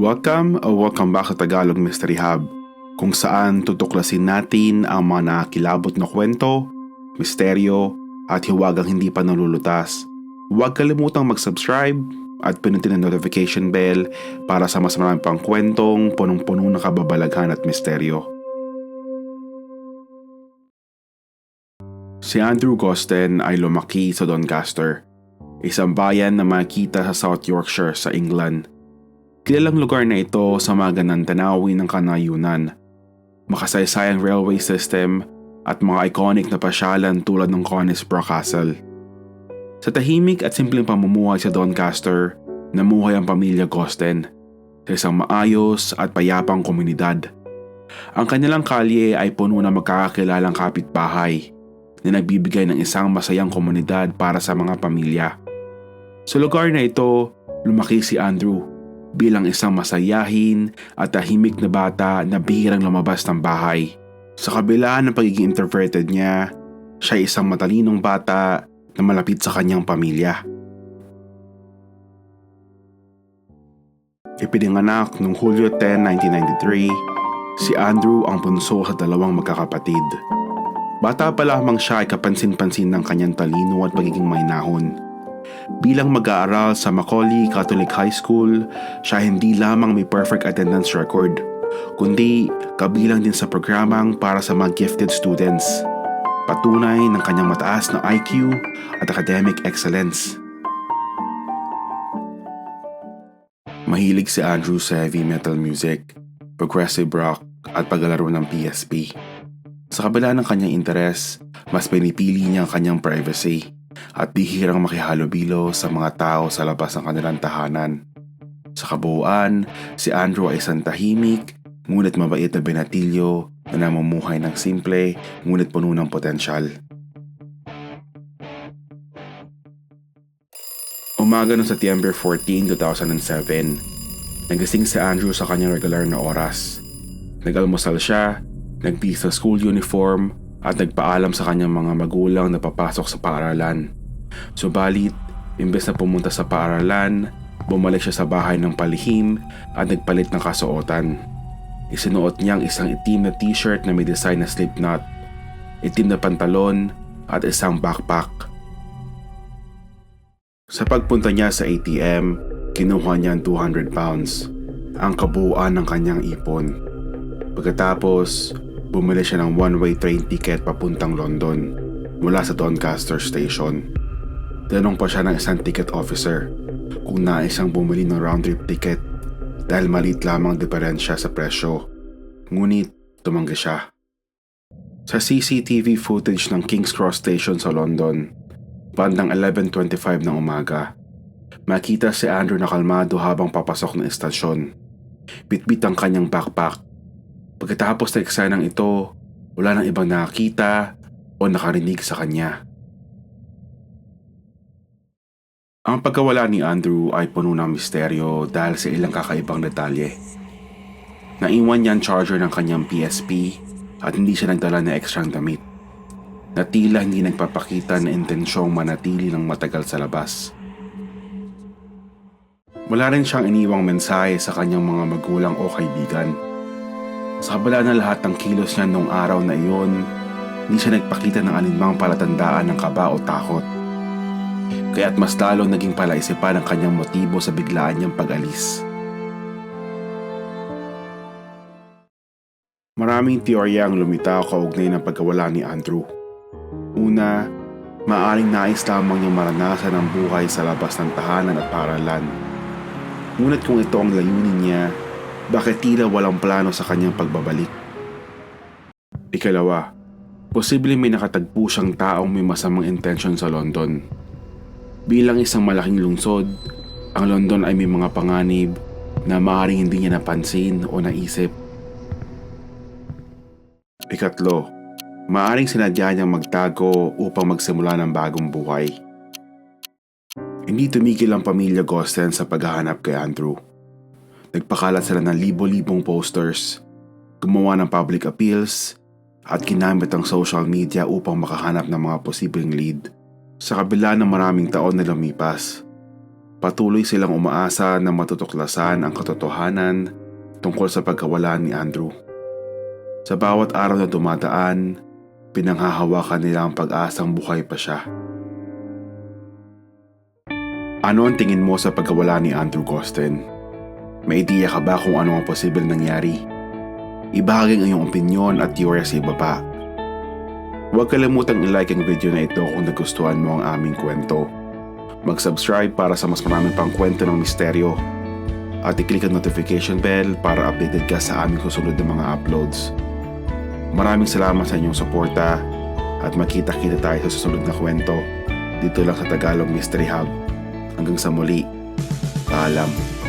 Welcome o welcome back sa Tagalog Mystery Hub, kung saan tutuklasin natin ang mga nakakilabot na kwento, misteryo, at hiwagang hindi pa nalulutas. Huwag kalimutang mag-subscribe at pinutin ang notification bell para sa mas maraming pang kwentong punong-puno ng kababalaghan at misteryo. Si Andrew Gosten ay lumaki sa Doncaster, isang bayan na makikita sa South Yorkshire sa England. Kilalang lugar na ito sa magandang tanawin ng kanayunan, makasaysayang railway system at mga iconic na pasyalan tulad ng Conisbrough Castle. Sa tahimik at simpleng pamumuhay sa Doncaster, namuhay ang pamilya Gosten sa isang maayos at payapang komunidad. Ang kanilang kalye ay puno ng magkakakilalang kapitbahay na nagbibigay ng isang masayang komunidad para sa mga pamilya. Sa lugar na ito, lumaki si Andrew bilang isang masayahin at tahimik na bata na bihirang lumabas ng bahay. Sa kabila ng pagiging introverted niya, siya ay isang matalinong bata na malapit sa kanyang pamilya. Ipinanganak noong Hulyo 10, 1993, si Andrew ang bunso sa dalawang magkakapatid. Bata pa lamang siya ay kapansin-pansin ng kanyang talino at pagiging mahinahon. Bilang mag-aaral sa Macaulay Catholic High School, siya hindi lamang may perfect attendance record, kundi kabilang din sa programang para sa mga gifted students. Patunay ng kanyang mataas na IQ at academic excellence. Mahilig si Andrew sa heavy metal music, progressive rock at paglalaro ng PSP. Sa kabila ng kanyang interes, mas pinipili niya ang kanyang privacy at bihirang makihalubilo sa mga tao sa labas ng kanilang tahanan. Sa kabuuan, si Andrew ay isang tahimik, ngunit mabait na benatilyo na namumuhay ng simple, ngunit puno ng potensyal. Umaga noong September 14, 2007, nagising si Andrew sa kanyang regular na oras. Nag-almusal siya, nagbihis sa school uniform at nagpaalam sa kanyang mga magulang na papasok sa paaralan. Subalit, imbes na pumunta sa paaralan, bumalik siya sa bahay ng palihim at nagpalit ng kasuotan. Isinuot niyang isang itim na t-shirt na may design na slipknot, itim na pantalon at isang backpack. Sa pagpunta niya sa ATM, kinuha niya ang 200 pounds, ang kabuuan ng kanyang ipon. Pagkatapos, bumili siya ng one-way train ticket papuntang London mula sa Doncaster Station. Tanong pa siya ng isang ticket officer kung nais siyang bumili ng round-trip ticket dahil maliit lamang diferensya sa presyo. Ngunit tumanggi siya. Sa CCTV footage ng King's Cross Station sa London, bandang 11.25 ng umaga, makita si Andrew na kalmado habang papasok ng estasyon. Bitbit ang kanyang backpack. Pagkatapos ng eksenang ito, wala nang ibang nakakita o nakarinig sa kanya. Ang pagkawala ni Andrew ay puno ng misteryo dahil sa ilang kakaibang detalye. Naiwan niya ang charger ng kanyang PSP at hindi siya nagdala ng ekstrang damit. Na tila hindi nagpapakita na intensyong manatili ng matagal sa labas. Wala rin siyang iniwang mensahe sa kanyang mga magulang o kaibigan. Sa kabila ng lahat ng kilos niya noong araw na iyon, hindi siya nagpakita ng alinmang palatandaan ng kaba o takot kaya't mas lalong naging palaisipan ang kanyang motibo sa biglaan niyang pag-alis. Maraming teorya ang lumitaw kaugnay ng pagkawala ni Andrew. Una, maaring nais lamang niyang maranasan ang buhay sa labas ng tahanan at paralan. Ngunit kung ito ang layunin niya, bakit tila walang plano sa kanyang pagbabalik? Ikalawa, posibleng may nakatagpo siyang taong may masamang intensyon sa London Bilang isang malaking lungsod, ang London ay may mga panganib na maaaring hindi niya napansin o naisip. Ikatlo, maaaring sinadya niyang magtago upang magsimula ng bagong buhay. Hindi tumigil ang pamilya Gosten sa paghahanap kay Andrew. Nagpakalat sila ng libo-libong posters, gumawa ng public appeals, at ginamit ang social media upang makahanap ng mga posibleng lead sa kabila ng maraming taon na lumipas. Patuloy silang umaasa na matutuklasan ang katotohanan tungkol sa pagkawala ni Andrew. Sa bawat araw na dumadaan, pinanghahawakan nila ang pag-asang buhay pa siya. Ano ang tingin mo sa pagkawala ni Andrew Gosten? May ideya ka ba kung ano ang posibleng nangyari? Ibahagi ang iyong opinion at teorya sa ibaba. Huwag kalimutang i-like ang video na ito kung nagustuhan mo ang aming kwento. Mag-subscribe para sa mas marami pang kwento ng misteryo. At i-click ang notification bell para updated ka sa aming susunod na mga uploads. Maraming salamat sa inyong suporta at magkita-kita tayo sa susunod na kwento dito lang sa Tagalog Mystery Hub. Hanggang sa muli, paalam.